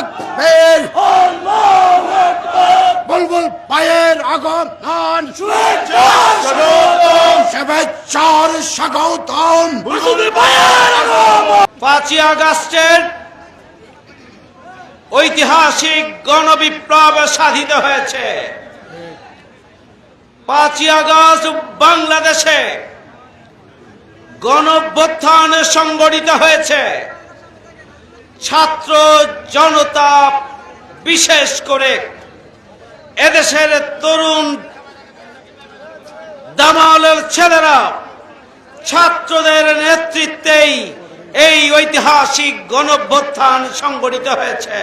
তাকবীর বুলবুল পায়ের আগমন শুভেচ্ছার স্বাগতম। পাঁচই আগস্টের ঐতিহাসিক গণবিপ্লব সাধিত হয়েছে। পাঁচই আগস্ট বাংলাদেশে গণভ্যুত্থান সংগঠিত হয়েছে। ছাত্র জনতা বিশেষ করে এদেশের তরুণ দামালের ছেলেরা ছাত্রদের নেতৃত্বেই এই ঐতিহাসিক গণভ্যুত্থান সংগঠিত হয়েছে।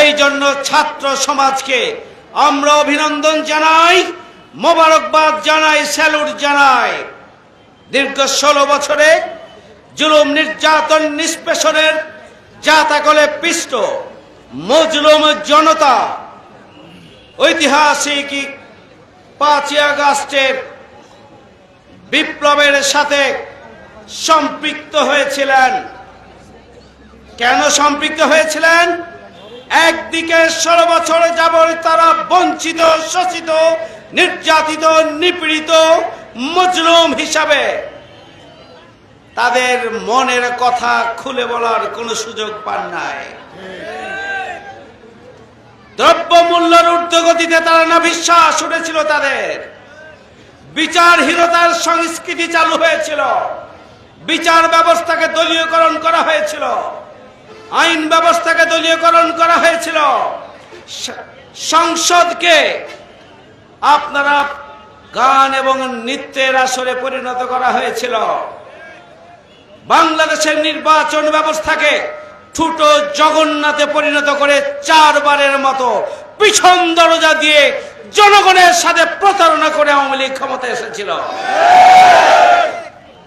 এই জন্য ছাত্র সমাজকে আমরা অভিনন্দন জানাই, মোবারকবাদ জানাই, স্যালুট জানাই। দীর্ঘ ষোলো বছরে জুলুম নির্যাতন নিষ্পেষণের জাতাকলে পিষ্ট মজলুম জনতা। ঐতিহাসিক পাঁচই আগস্টের বিপ্লবের সাথে সম্পৃক্ত হয়েছিলেন। কেন সম্পৃক্ত হয়েছিলেন? একদিকে ষোলো বছর যাবৎ তারা বঞ্চিত, শোষিত, নির্যাতিত, নিপীড়িত, মজলুম হিসাবে। তাদের মনের কথা খুলে বলার কোনো সুযোগ পান নাই। দ্রব্য মূল্যের ঊর্ধ্বগতিতে তারা না বিশ্বাস উঠেছিল তাদের। বিচারহীনতার সংস্কৃতি চালু হয়েছিল। বিচার ব্যবস্থাকে দলীয়করণ করা হয়েছিল। আইন ব্যবস্থাকে দলীয়করণ করা হয়েছিল। সংসদকে আপনারা গান এবং নৃত্যের আসরে পরিণত করা হয়েছিল। বাংলাদেশের নির্বাচন ব্যবস্থাকে ছোট জগন্নাথে পরিণত করে চারবারের মতো পিছন দরজা দিয়ে জনগণের সাথে প্রতারণা করে আওয়ামী লীগ ক্ষমতা এসেছিল।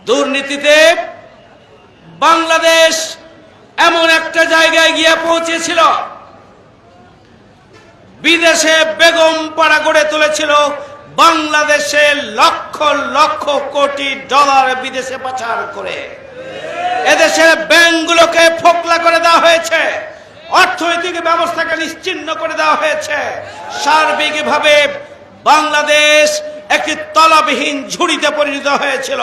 দুর্নীতিতে বাংলাদেশ এমন একটা জায়গায় গিয়ে পৌঁছেছিল। বিদেশে বেগম পাড়া গড়ে তুলেছিল। বাংলাদেশে লক্ষ লক্ষ কোটি ডলার বিদেশে পাচার করে। এদেশের ব্যাংকগুলোকে ফোকলা করে দেওয়া হয়েছে। অর্থনৈতিক ব্যবস্থাকে নিশ্চিন্ন করে দেওয়া হয়েছে। সার্বিকভাবে বাংলাদেশ একটি তলাবিহীন ঝুড়িতে পরিণত হয়েছিল।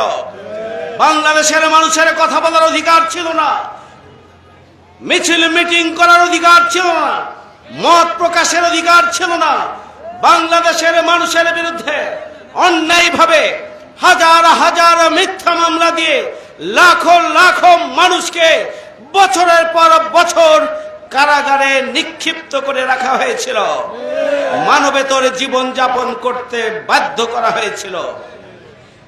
বাংলাদেশের মানুষের কথা বলার অধিকার ছিল না। মিছিল মিটিং করার অধিকার ছিল না। মত প্রকাশের অধিকার ছিল না। বাংলাদেশের মানুষের বিরুদ্ধে অন্যায়ভাবে হাজার হাজার মিথ্যা মামলা দিয়ে লাখো লাখো মানুষকে বছরের পর বছর কারাগারে নিক্ষিপ্ত করে রাখা হয়েছিল। মানবেতর জীবন যাপন করতে বাধ্য করা হয়েছিল।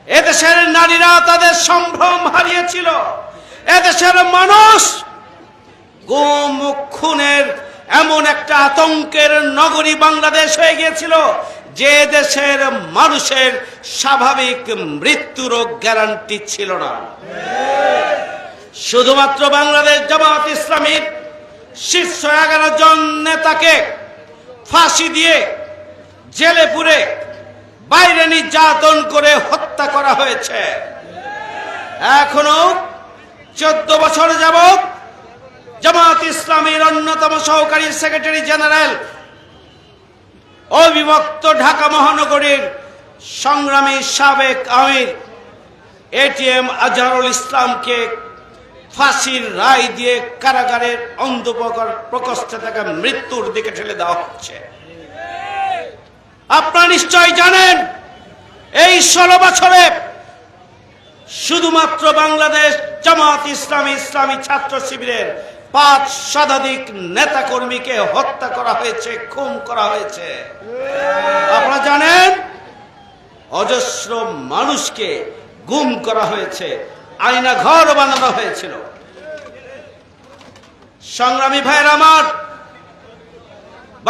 এদেশের নারীরা তাদের সম্ভ্রম হারিয়েছিল। এদেশের মানুষ গুম খুনের এমন একটা আতঙ্কের নগরী বাংলাদেশ হয়ে গিয়েছিল যে দেশের মানুষের স্বাভাবিক মৃত্যুরও গ্যারান্টি ছিল না। শুধুমাত্র বাংলাদেশ জামাত ইসলামীর শীর্ষ এগারো জন নেতাকে ফাঁসি দিয়ে জেলে পুরে বাইরে নির্যাতন করে হত্যা করা হয়েছে। এখনও চোদ্দ বছর যাবত জামাত ইসলামীর অন্যতম সহকারী সেক্রেটারি জেনারেল অবিভক্ত ঢাকা মহানগরীর সংগ্রামী সাবেক আমির এটিএম আজহারুল ইসলামকে ফাঁসির রায় দিয়ে কারাগারের অন্ধপ্রকর প্রকোষ্ঠে থাকা মৃত্যুর দিকে ঠেলে দেওয়া হচ্ছে। আপনারা নিশ্চয় জানেন, এই ষোলো বছরে শুধুমাত্র বাংলাদেশ জামাত ইসলামী ইসলামী ছাত্র শিবিরের পাঁচ শতাধিক নেতা কর্মীকে হত্যা করা হয়েছে, খুন করা হয়েছে। আপনারা জানেন, অজস্র মানুষকে গুম করা হয়েছে আয়না ঘর বানানো হয়েছিল। সংগ্রামী ভাইয়ের আমার,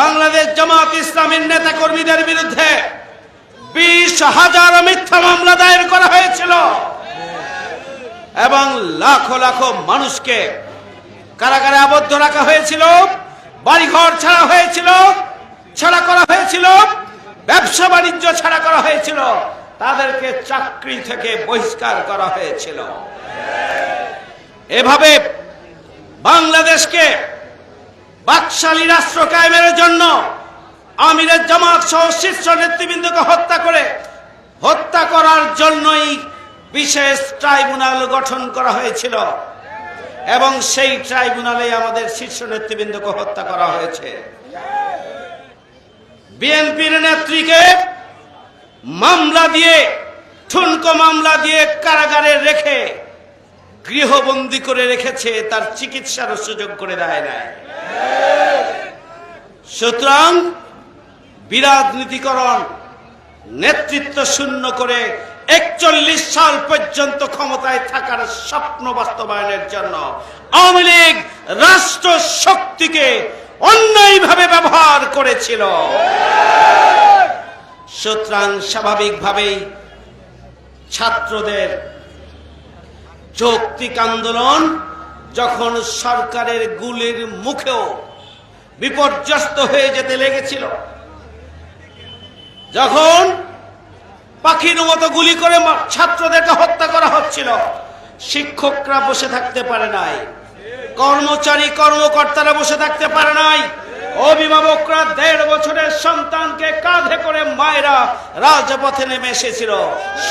বাংলাদেশ জামাত ইসলামীর নেতা কর্মীদের বিরুদ্ধে বিশ হাজার মিথ্যা মামলা দায়ের করা হয়েছিল। এবং লাখো লাখো মানুষকে কারাগারে আবদ্ধ রাখা হয়েছিল, বাড়িঘর ছাড়া হয়েছিল, ছাড়া করা হয়েছিল, ব্যবসা বাণিজ্য ছাড়া করা হয়েছিল, তাদেরকে চাকরি থেকে বহিষ্কার করা হয়েছিল। এভাবে বাংলাদেশকে বাকশালী রাষ্ট্র কায়েমের জন্য আমিরের জামাত সহ শীর্ষ নেতৃবৃন্দকে হত্যা করে, হত্যা করার জন্যই বিশেষ ট্রাইব্যুনাল গঠন করা হয়েছিল। এবং সেই ট্রাইব্যুনালে আমাদের শীর্ষ নেতৃবৃন্দকে হত্যা করা হয়েছে। বিএনপির নেত্রীকে মামলা দিয়ে, ঠুনকো মামলা দিয়ে কারাগারে রেখে, গৃহবন্দী করে রেখেছে, তার চিকিৎসারও সুযোগ করে দেয় নাই। সুতরাং বিরাজনীতিকরণ, নেতৃত্ব শূন্য করে একচল্লিশ সাল পর্যন্ত ক্ষমতায় থাকার স্বপ্ন বাস্তবায়নের জন্য আওয়ামী লীগ রাষ্ট্র শক্তিকে অন্যায়ভাবে ব্যবহার করেছিল। সুতরাং স্বাভাবিকভাবেই ছাত্রদের যৌক্তিক আন্দোলন যখন সরকারের গুলির মুখেও বিপর্যস্ত হয়ে যেতে লেগেছিল, যখন পাখির মতো গুলি করে ছাত্রদেরকে হত্যা করা হচ্ছিল। শিক্ষকরা বসে থাকতে পারে নাই। কর্মচারী, কর্মকর্তারা বসে থাকতে পারে নাই। অভিভাবকরা দেড় বছরের সন্তানকে কাঁধে করে মায়েরা রাজপথে নেমে এসেছিল।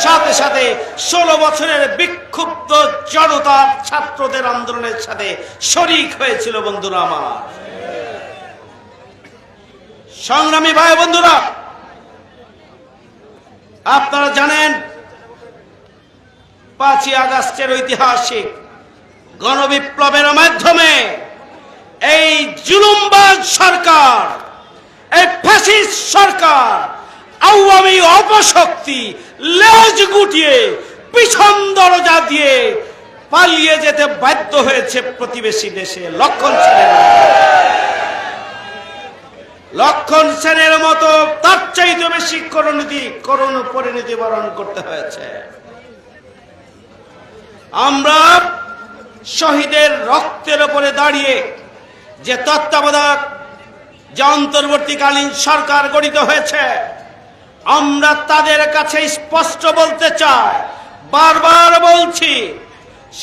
সাথে সাথে ষোলো বছরের বিক্ষুব্ধ জনতা ছাত্রদের আন্দোলনের সাথে শরিক হয়েছিল বন্ধুরা আমার। সংগ্রামী ভাই বন্ধুরা আপনারা জানেন, পাঁচই আগস্টের ঐতিহাসিক গণবিপ্লবের মাধ্যমে এই জুলুমবাজ সরকার, এই ফ্যাসিস্ট সরকার, আওয়ামী অপশক্তি লেজ গুটিয়ে, পিছন দরজা দিয়ে পালিয়ে যেতে বাধ্য হয়েছে প্রতিবেশী দেশে লক্ষণ ছেড়ে লক্ষণ সেনের মতো, তার চাইতে বেশি করণীতি করণ পরিণতি বরণ করতে হয়েছে। আমরা শহীদের রক্তের উপরে দাঁড়িয়ে যে তত্ত্বাবধায়ক, যে অন্তর্বর্তীকালীন সরকার গঠিত হয়েছে, আমরা তাদের কাছে স্পষ্ট বলতে চাই, বারবার বলছি,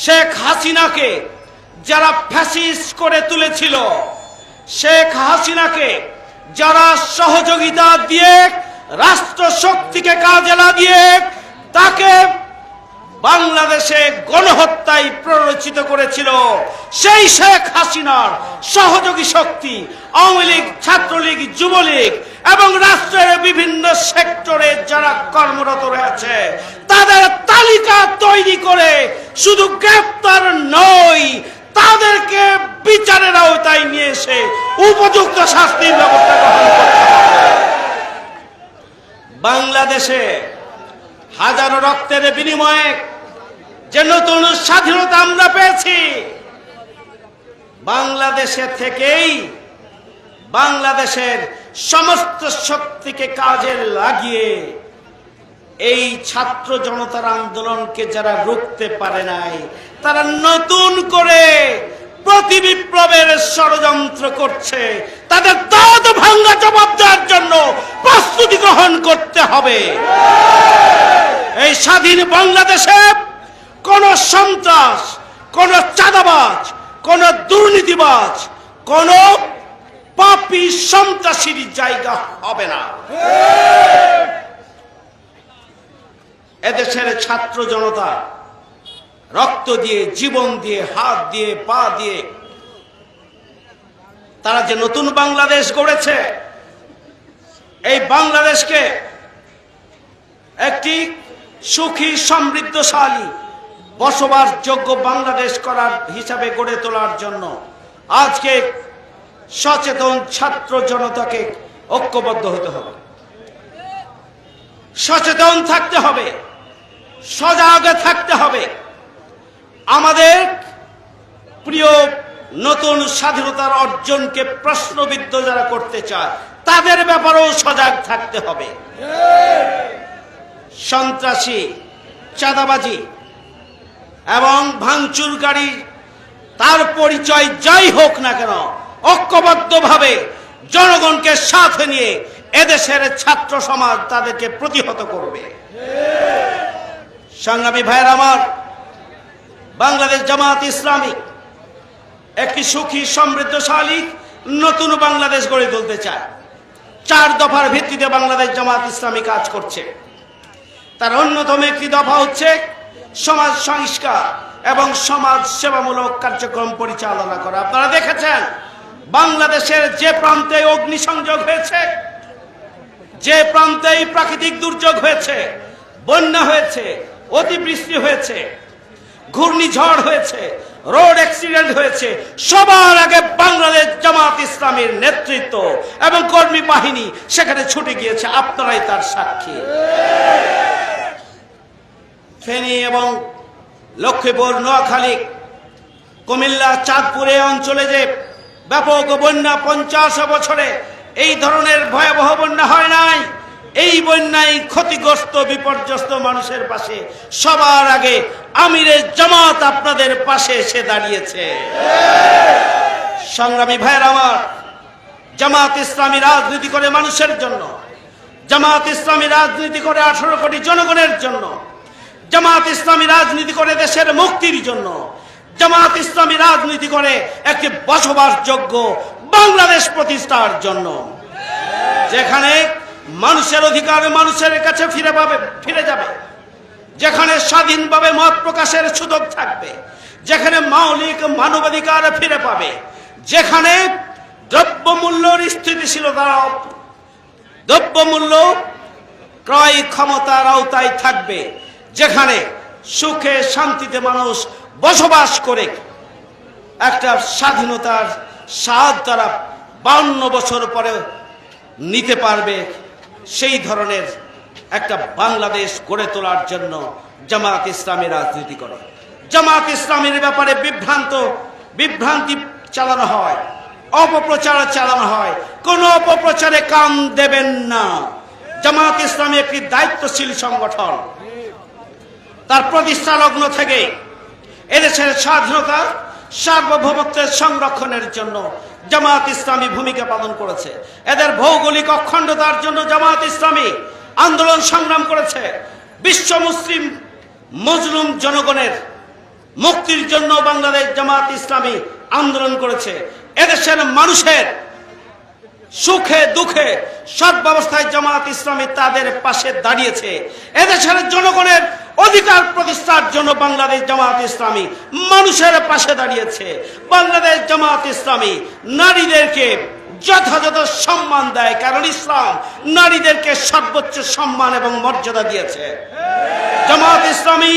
শেখ হাসিনাকে যারা ফ্যাসিস্ট করে তুলেছিল, শেখ হাসিনাকে যারা সহযোগিতা দিয়ে রাষ্ট্র শক্তিকে কাজে লাগিয়ে তাকে বাংলাদেশে গণহত্যায় প্ররোচিত করেছিল, সেই শেখ হাসিনার সহযোগী শক্তি, আওয়ামী লীগ, ছাত্রলীগ, যুবলীগ এবং রাষ্ট্রের বিভিন্ন সেক্টরে যারা কর্মরত রয়েছে, তাদের তালিকা তৈরি করে শুধু গ্রেপ্তার নয়, তাদেরকে বিচারের আওতায় নিয়ে এসে উপযুক্ত শাস্তির ব্যবস্থা গ্রহণ করতে হবে বাংলাদেশে হাজারো রক্তের বিনিময়ে যে নতুন স্বাধীনতা আমরা পেয়েছি, বাংলাদেশে থেকেই বাংলাদেশের সমস্ত শক্তিকে কাজে লাগিয়ে এই ছাত্র জনতার আন্দোলনকে যারা রুখতে পারে নাই, তারা নতুন করে প্রতি বিপ্লবের ষড়যন্ত্র করছে। তাদের দাঁত ভাঙ্গা জবাব দেওয়ার জন্য প্রস্তুতি গ্রহণ করতে হবে। এই স্বাধীন বাংলাদেশে কোন সন্ত্রাস, কোন চাঁদাবাজ, কোন দুর্নীতিবাজ, কোন পাপি সন্ত্রাসীর জায়গা হবে না। এদেশের ছাত্র জনতা রক্ত দিয়ে, জীবন দিয়ে, হাত দিয়ে, পা দিয়ে। তারা যে নতুন বাংলাদেশ গড়েছে, এই বাংলাদেশকে একটি সুখী, সমৃদ্ধশালী, বসবাসযোগ্য বাংলাদেশ করার হিসাবে গড়ে তোলার জন্য আজকে সচেতন ছাত্র জনতাকে ঐক্যবদ্ধ হতে হবে। সচেতন থাকতে হবে, সজাগ থাকতে হবে। আমাদের প্রিয় নতুন স্বাধীনতার অর্জনকে প্রশ্নবিদ্ধ যারা করতে চায়, তাদের ব্যাপারেও সজাগ থাকতে হবে। সন্ত্রাসী, চাঁদাবাজি এবং ভাঙচুরকারী, তার পরিচয় যাই হোক না কেন, ঐক্যবদ্ধভাবে জনগণকে সাথে নিয়ে এদেশের ছাত্র সমাজ তাদেরকে প্রতিহত করবে। সংগ্রামী ভাইয়ের আমার বাংলাদেশ জামাত ইসলামী, একটি সুখী, সমৃদ্ধশালী, নতুন বাংলাদেশ গড়ে তুলতে চায়। চার দফার ভিত্তিতে বাংলাদেশ জামাত ইসলামী কাজ করছে। তার অন্যতম একটি দফা হচ্ছে সমাজ সংস্কার এবং সমাজ সেবামূলক কার্যক্রম পরিচালনা করা। আপনারা দেখেছেন, বাংলাদেশের যে প্রান্তে অগ্নিসংযোগ হয়েছে, যে প্রান্তেই প্রাকৃতিক দুর্যোগ হয়েছে, বন্যা হয়েছে, অতিবৃষ্টি হয়েছে ঘূর্ণিঝড় হয়েছে রোড অ্যাক্সিডেন্ট হয়েছে। সবার আগে বাংলাদেশ জামাত ইসলামের নেতৃত্ব এবং কর্মী বাহিনী সেখানে ছুটে গিয়েছে, আপনারাই তার সাক্ষী। ফেনী এবং লক্ষ্মীপুর, নোয়াখালী, কুমিল্লা, চাঁদপুরে অঞ্চলে যে ব্যাপক বন্যা পঞ্চাশ বছরে এই ধরনের ভয়াবহ বন্যা হয় নাই। এই বন্যায় ক্ষতিগ্রস্ত, বিপর্যস্ত মানুষের পাশে সবার আগে আমিরের জামাত আপনাদের পাশে এসে দাঁড়িয়েছে। সংগ্রামী ভাইয়ের আমার, জামাত ইসলামী রাজনীতি করে মানুষের জন্য, জামাত ইসলামী রাজনীতি করে আঠারো কোটি জনগণের জন্য, জামাত ইসলামী রাজনীতি করে দেশের মুক্তির জন্য, জামাত ইসলামী রাজনীতি করে একটি বসবাসযোগ্য বাংলাদেশ প্রতিষ্ঠার জন্য। যেখানে মানুষের অধিকার মানুষের কাছে ফিরে পাবে, ফিরে যাবে। যেখানে স্বাধীনভাবে মত প্রকাশের সুযোগ থাকবে, যেখানে মৌলিক মানবাধিকার ফিরে পাবে, যেখানে দ্রব্যমূল্যর স্থিতিশীলতা, দ্রব্যমূল্য ক্রয় ক্ষমতার আওতায় থাকবে, যেখানে সুখে শান্তিতে মানুষ বসবাস করে। একটা স্বাধীনতার স্বাদ তারা বাউন্ন বছর পরে নিতে পারবে। সেই ধরনের একটা বাংলাদেশ গড়ে তোলার জন্য জামাত ইসলামী রাজনীতি করে। জামাত ইসলামের ব্যাপারে বিভ্রান্ত, বিভ্রান্তি চালানো হয়, অপপ্রচার চালানো হয়, কোন অপপ্রচারে কান দেবেন না। জামাত ইসলামী একটি দায়িত্বশীল সংগঠন। তার প্রতিষ্ঠা লগ্ন থেকে এদেশের স্বাধীনতা, সার্বভৌমত্বের সংরক্ষণের জন্য জামাত ইসলামী ভূমিকা পালন করেছে। এদের ভৌগোলিক অখণ্ডতার জন্য জামাত ইসলামী আন্দোলন সংগ্রাম করেছে। বিশ্ব মুসলিম মজলুম জনগণের মুক্তির জন্য বাংলাদেশ জামাত ইসলামী আন্দোলন করেছে। এদেশের মানুষের সুখে, দুঃখে সব ব্যবস্থায় জামাত ইসলামী তাদের পাশে দাঁড়িয়েছে। এদেশের জনগণের অধিকার প্রতিষ্ঠার জন্য বাংলাদেশ জামাত ইসলামী মানুষের পাশে দাঁড়িয়েছে। বাংলাদেশ জামাত ইসলামী নারীদেরকে যথাযথ সম্মান দেয়, কারণ ইসলাম নারীদেরকে সর্বোচ্চ সম্মান এবং মর্যাদা দিয়েছে। জামাত ইসলামী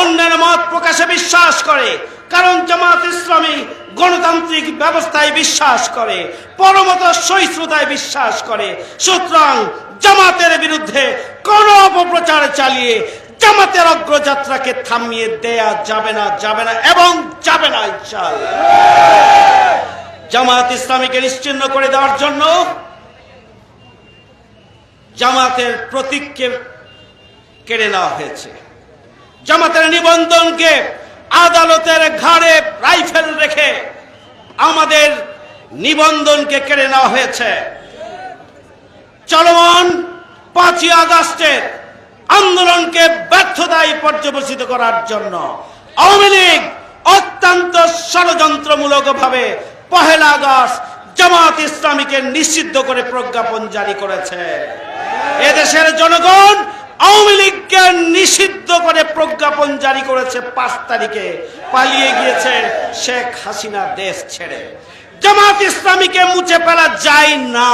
অন্যের মত প্রকাশে বিশ্বাস করে, কারণ জামাত ইসলামী গণতান্ত্রিক ব্যবস্থায় বিশ্বাস করে, পরমত সহিষ্ণুতায় বিশ্বাস করে। সুতরাং জামাতের বিরুদ্ধে কোন অপপ্রচার চালিয়ে জামাতের অগ্রযাত্রাকে থামিয়ে দেয়া যাবে না যাবে না এবং যাবে না ইনশাআল্লাহ। জামাত ইসলামীকে নিশ্চিন্ন করে দেওয়ার জন্য জামাতের প্রতীককে কেড়ে নেওয়া হয়েছে। জামাতের নিবন্ধনকে আদালতের ঘাড়ে রাইফেল রেখে আমাদের নিবন্ধনকে কেড়ে নেওয়া হয়েছে। চলমান পাঁচই আগস্টের আন্দোলনকে ব্যর্থতায় পর্যবেসিত করার জন্য আওয়ামী লীগ অত্যন্ত ষড়যন্ত্রমূলক ভাবে পহেলা আগস্ট জামাত ইসলামীকে নিষিদ্ধ করে প্রজ্ঞাপন জারি করেছে। এদেশের জনগণ আওয়ামী লীগকে নিষিদ্ধ করে প্রজ্ঞাপন জারি করেছে পাঁচ তারিখে। পালিয়ে গিয়েছে শেখ হাসিনা দেশ ছেড়ে। জামাত ইসলামীকে মুছে ফেলা যায় না।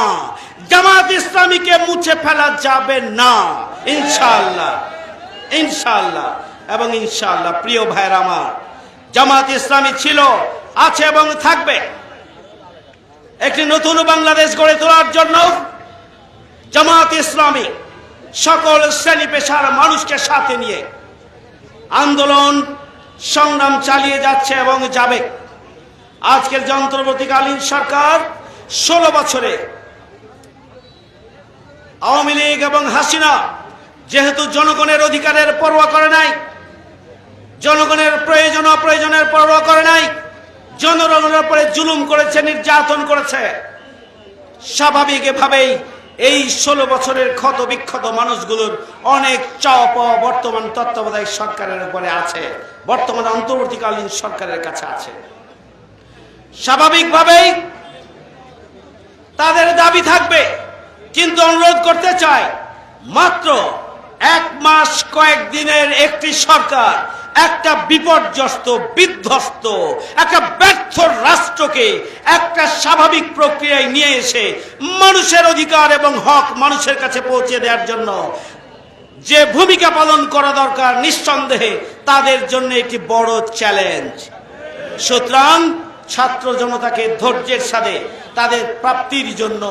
জামাত ইসলামীকে মুছে ফেলা যাবে না। ইনশাআল্লাহ ইনশাআল্লাহ, এবং ইনশাআল্লাহ, প্রিয় ভাইয়ের আমার, জামাত ইসলামী ছিল, আছে এবং থাকবে। একটি নতুন বাংলাদেশ গড়ে তোলার জন্য জামাত ইসলামী সকল শ্রেণি পেশার মানুষকে সাথে নিয়ে আন্দোলন, সংগ্রাম চালিয়ে যাচ্ছে এবং যাবে। আজকের যন্ত্রবর্তীকালীন সরকার ষোলো বছরে আওয়ামী লীগ এবং হাসিনা যেহেতু জনগণের অধিকারের পরোয়া করে নাই, জনগণের প্রয়োজন অপ্রয়োজনের পরোয়া করে নাই, জনগণের উপরে জুলুম করেছে, নির্যাতন করেছে। স্বাভাবিক স্বাভাবিকভাবেই এই ষোলো বছরের ক্ষত বিক্ষত মানুষগুলোর অনেক পাওয়া বর্তমান তত্ত্বাবধায়ক সরকারের উপরে আছে। বর্তমান অন্তর্বর্তীকালীন সরকারের কাছে আছে। স্বাভাবিকভাবেই তাদের দাবি থাকবে, কিন্তু অনুরোধ করতে চাই, মাত্র এক মাস কয়েকদিনের একটি সরকার, একটা বিপর্যস্ত, বিধ্বস্ত, একটা ব্যর্থ রাষ্ট্রকে একটা স্বাভাবিক প্রক্রিয়ায় নিয়ে এসে মানুষের অধিকার এবং হক মানুষের কাছে পৌঁছে দেওয়ার জন্য যে ভূমিকা পালন করা দরকার নিঃসন্দেহে তাদের জন্য একটি বড় চ্যালেঞ্জ। সুতরাং ছাত্র জনতাকে ধৈর্যের সাথে তাদের প্রাপ্তির জন্য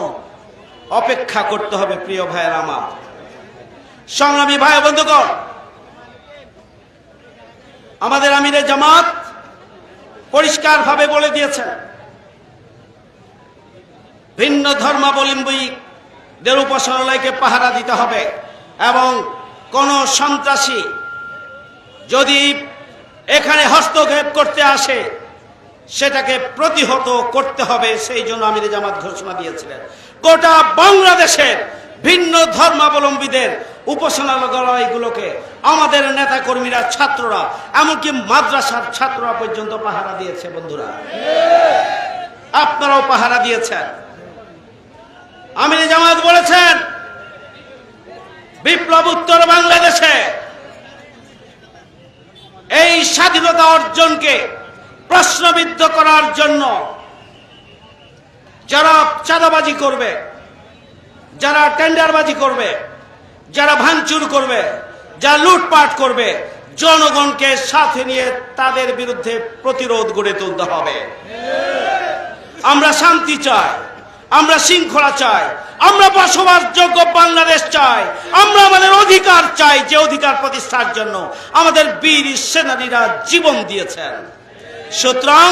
অপেক্ষা করতে হবে, প্রিয় ভাইয়ের আমার। সংগ্রামী ভাই বন্ধুগণ, আমাদের আমিরে জামাত পরিষ্কারভাবে বলে দিয়েছেন ভিন্ন ধর্মাবলম্বীদের উপাসনালয়কে পাহারা দিতে হবে এবং কোন সন্ত্রাসী যদি এখানে হস্তক্ষেপ করতে আসে, সেটাকে প্রতিহত করতে হবে, সেই জন্য আমির জামাত ঘোষণা দিয়েছিলেন। গোটা বাংলাদেশের ভিন্ন ধর্মাবলম্বীদের উপাসনালয়গুলোকে আমাদের নেতা কর্মীরা ছাত্ররা, এমনকি মাদ্রাসার ছাত্ররা পর্যন্ত পাহারা দিয়েছে, বন্ধুরা। আপনারাও পাহারা দিয়েছেন। আমির জামাত বলেছেন, বিপ্লব উত্তর বাংলাদেশে এই স্বাধীনতা অর্জনকে প্রশ্নবিদ্ধ করার জন্য যারা চাঁদাবাজি করবে, যারা টেন্ডারবাজি করবে যারা ভাঙচুর করবে, যারা লুটপাট করবে, জনগণকে সাথে নিয়ে তাদের বিরুদ্ধে প্রতিরোধ গড়ে তুলতে হবে। আমরা শান্তি চাই, আমরা শৃঙ্খলা চাই, আমরা বসবাসযোগ্য বাংলাদেশ চাই, আমরা আমাদের অধিকার চাই যে অধিকার প্রতিষ্ঠার জন্য আমাদের বীর সেনানীরা জীবন দিয়েছেন। সুতরাং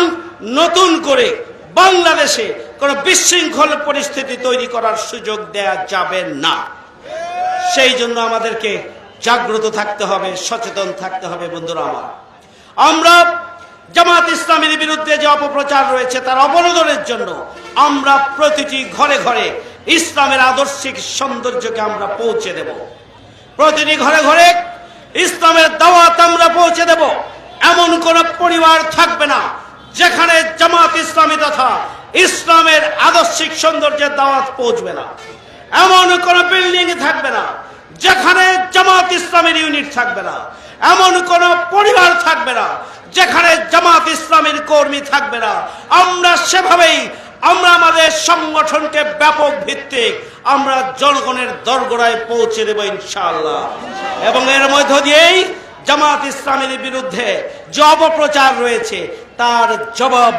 নতুন করে বাংলাদেশে কোনো বিশৃঙ্খল পরিস্থিতি তৈরি করার সুযোগ দেয়া যাবে না। সেই জন্য আমাদেরকে জাগ্রত থাকতে হবে, সচেতন থাকতে হবে বন্ধুরা আমার। আমরা জামাত ইসলামের বিরুদ্ধে যে অপপ্রচার রয়েছে তার অবরোধনের জন্য আমরা প্রতিটি ঘরে ঘরে ইসলামের আদর্শিক সৌন্দর্যকে আমরা পৌঁছে দেব। প্রতিটি ঘরে ঘরে ইসলামের দাওয়াত আমরা পৌঁছে দেব। এমন কোন পরিবার থাকবে না যেখানে জামাত ইসলামী তথা ইসলামের আদর্শিক সৌন্দর্যের দাওয়াত পৌঁছবে না। এমন কোন বিল্ডিং থাকবে না, যেখানে জামাত ইসলামের ইউনিট থাকবে না, এমন কোন পরিবার থাকবে না, যেখানে জামাত ইসলামের কর্মী থাকবে না। আমরা সেভাবেই, আমরা আমাদের সংগঠনকে ব্যাপক ভিত্তিক আমরা জনগণের দরগড়ায় পৌঁছে দেব ইনশাআল্লাহ। এবং এর মধ্য দিয়েই জামাত ইসলামের বিরুদ্ধে যে অপপ্রচার রয়েছে, তার জবাব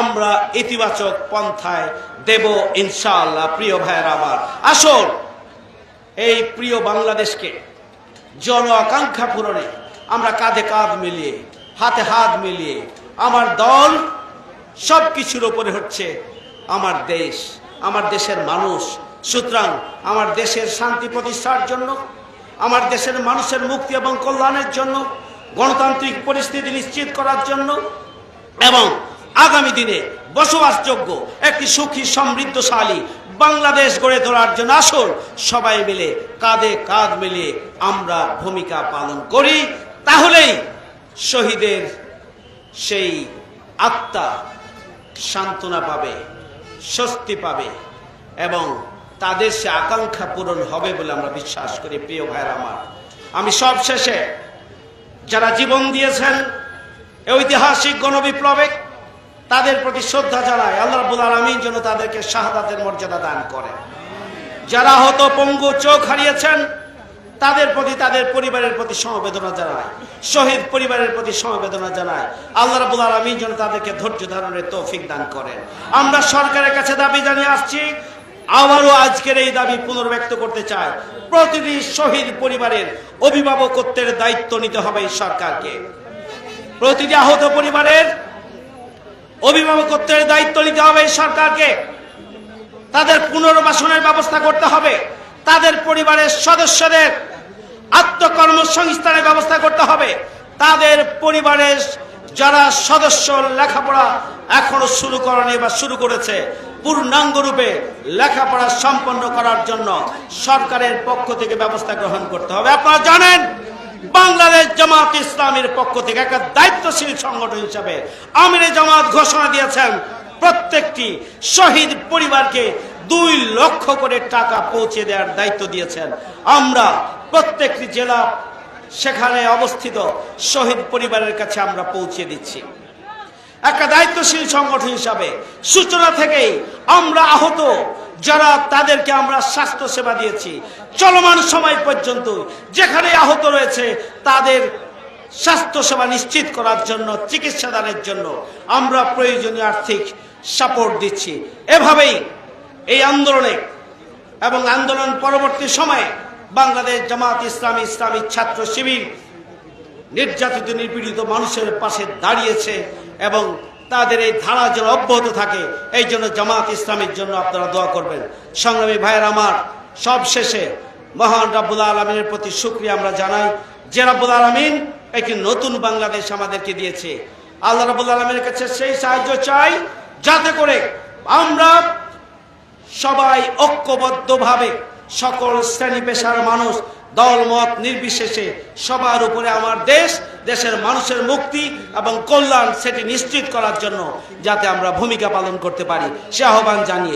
আমরা ইতিবাচক পন্থায় দেব ইনশাআল্লাহ, প্রিয় ভাইয়ের আবার আসল, এই প্রিয় বাংলাদেশকে, জন আকাঙ্ক্ষা পূরণে আমরা কাঁধে কাঁধ মিলিয়ে, হাতে হাত মিলিয়ে, আমার দল সব কিছুর ওপরে হচ্ছে আমার দেশ, আমার দেশের মানুষ। সুতরাং আমার দেশের শান্তি প্রতিষ্ঠার জন্য, আমার দেশের মানুষের মুক্তি এবং কল্যাণের জন্য, গণতান্ত্রিক পরিস্থিতি নিশ্চিত করার জন্য, এবং আগামী দিনে বসবাসযোগ্য একটি সুখী, সমৃদ্ধশালী বাংলাদেশ গড়ে তোলার জন্য আসল সবাই মিলে, কাঁধে কাঁধ মিলিয়ে আমরা ভূমিকা পালন করি। তাহলেই শহীদের সেই আত্মা সান্ত্বনা পাবে, স্বস্তি পাবে এবং তাদের সে আকাঙ্ক্ষা পূরণ হবে বলে আমরা বিশ্বাস করি, প্রিয় ভাইয়ের আমার। আমি সব শেষে যারা জীবন দিয়েছেন, ঐতিহাসিক গণবিপ্লবে তাদের প্রতি শ্রদ্ধা জানায়। আল্লাহ রাব্বুল আলমিন যেন তাদেরকে শাহাদাতের মর্যাদা দান করে। যারা হত পঙ্গু চোখ হারিয়েছেন, তাদের প্রতি, তাদের পরিবারের প্রতি সমবেদনা জানায়। শহীদ পরিবারের প্রতি সমবেদনা জানায়। আল্লাহ রাবুল আলমিন যেন তাদেরকে ধৈর্য ধারণের তৌফিক দান করেন। আমরা সরকারের কাছে দাবি জানিয়ে আসছি, আবারও আজকের এই দাবি পুনর্ব্যক্ত করতে চাই। প্রতিটি শহীদ পরিবারের অভিভাবকত্বের দায়িত্ব নিতে হবে এই সরকারকে। প্রতিটি আহত পরিবারের অভিভাবকত্বের দায়িত্ব নিতে হবে এই সরকারকে। তাদের পুনর্বাসনের ব্যবস্থা করতে হবে। তাদের পরিবারের সদস্যদের আত্মকর্মসংস্থানের ব্যবস্থা করতে হবে। তাদের পরিবারের যারা সদস্য লেখাপড়া এখনও শুরু করেনি বা শুরু করেছে, পূর্ণাঙ্গ রূপে লেখাপড়া সম্পন্ন করার জন্য সরকারের পক্ষ থেকে ব্যবস্থা গ্রহণ করতে হবে। আপনারা জানেন বাংলাদেশ জামাত ইসলামের পক্ষ থেকে একটা দায়িত্বশীল সংগঠন হিসাবে আমিরে জামাত ঘোষণা দিয়েছেন, প্রত্যেকটি শহীদ পরিবারকে দুই লক্ষ করে টাকা পৌঁছে দেওয়ার দায়িত্ব দিয়েছেন। আমরা প্রত্যেকটি জেলা সেখানে অবস্থিত শহীদ পরিবারের কাছে আমরা পৌঁছে দিচ্ছি। একটা দায়িত্বশীল সংগঠন হিসাবে সূচনা থেকেই আমরা আহত যারা তাদেরকে আমরা স্বাস্থ্য সেবা দিয়েছি, চলমান সময় পর্যন্ত যেখানে আহত রয়েছে, তাদের স্বাস্থ্য সেবা নিশ্চিত করার জন্য, চিকিৎসা দানের জন্য আমরা প্রয়োজনীয় আর্থিক সাপোর্ট দিচ্ছি। এভাবেই এই আন্দোলনে এবং আন্দোলন পরবর্তী সময়ে বাংলাদেশ জামাত ইসলামী ইসলামী ছাত্র শিবির নির্যাতিত, নিপীড়িত মানুষের পাশে দাঁড়িয়েছে এবং তাদের এই ধারা যেন অব্যাহত থাকে। এই জন্য জামাত ইসলামের জন্য আপনারা দোয়া করবেন। সংগ্রামী ভাইয়ের আমার সব শেষে মহান রাব্বুল আলমিনের প্রতি শুক্রিয়া আমরা জানাই। যে রাব্বুল আলমিন একটি নতুন বাংলাদেশ আমাদেরকে দিয়েছে। আল্লাহ রাবুল আলমের কাছে সেই সাহায্য চাই, যাতে করে আমরা সবাই ঐক্যবদ্ধভাবে সকল শ্রেণি পেশার মানুষ দলমত নির্বিশেষে সবার উপরে আমার দেশ, দেশের মানুষের মুক্তি এবং কল্যাণ সেটি নিশ্চিত করার জন্য যাতে আমরা ভূমিকা পালন করতে পারি। সে আহ্বান জানিয়ে